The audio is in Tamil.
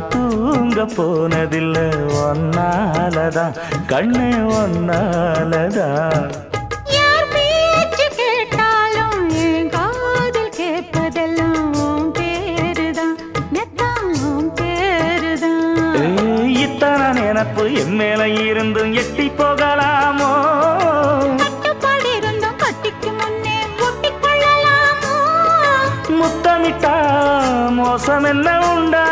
போனதில்ல ஒன்னாலதான். கண்ணே ஒன்னாலதான். இத்தனை நினப்பு என் மேல இருந்தும் எட்டி போகலாமோ? முத்தமிட்டா மோசம் என்ன உண்டாகும்